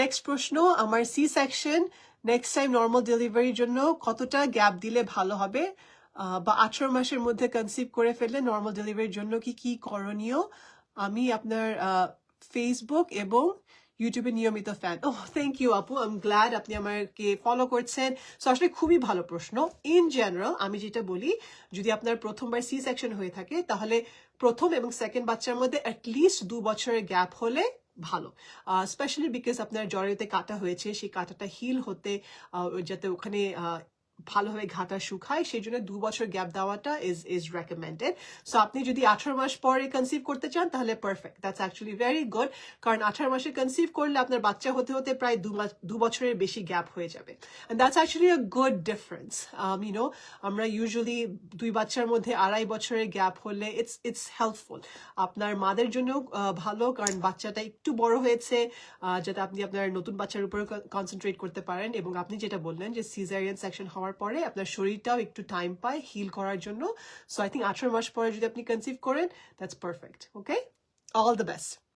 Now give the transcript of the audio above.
Next প্রশ্ন, আমার C section next time normal ডেলিভারির জন্য কতটা গ্যাপ দিলে ভালো হবে? বা আঠারো মাসের মধ্যে কনসিভ করে ফেললে নর্মাল ডেলিভারির জন্য কি কি করণীয়? আমি আপনার ফেসবুক এবং ইউটিউবে নিয়মিত ফ্যান ও থ্যাংক ইউ আপু। আই এম গ্ল্যাড আপনি আমাকে ফলো করছেন। সো আসলে খুবই ভালো প্রশ্ন। ইন জেনারেল আমি যেটা বলি, যদি আপনার প্রথমবার সি সেকশন হয়ে থাকে, তাহলে প্রথম এবং সেকেন্ড বাচ্চার মধ্যে অ্যাটলিস্ট দু বছরের গ্যাপ হলে ভালো। স্পেশালি বিকজ আপনার জ্বরেতে কাটা হয়েছে সেই কাটাটা হিল হতে যাতে ওখানে ভালোভাবে ঘাটা শুকায়, সেই জন্য দু বছর গ্যাপ দেওয়াটা ইজ ইজ রেকমেন্ডেড সো আপনি যদি আঠারো মাস পরে কনসিভ করতে চান, তাহলে perfect that's actually very good কারণ আঠারো মাসে কনসিভ করলে আপনার বাচ্চা হতে হতে প্রায় দু দু বছরের বেশি গ্যাপ হয়ে যাবে। That's actually a good difference you know আমরা ইউজুয়ালি দুই বাচ্চার মধ্যে আড়াই বছরের গ্যাপ হলে ইটস ইটস হেল্পফুল আপনার মাদের জন্য ভালো, কারণ বাচ্চাটা একটু বড় হয়েছে যাতে আপনি আপনার নতুন বাচ্চার উপরে কনসেন্ট্রেট করতে পারেন। এবং আপনি যেটা বললেন যে সিজারিয়ান সেকশন হওয়ার পরে আপনার শরীরটাও একটু টাইম পায় হিল করার জন্য। সো আই থিঙ্ক আঠারো মাস পরে যদি আপনি কনসিভ করেন that's perfect okay all the best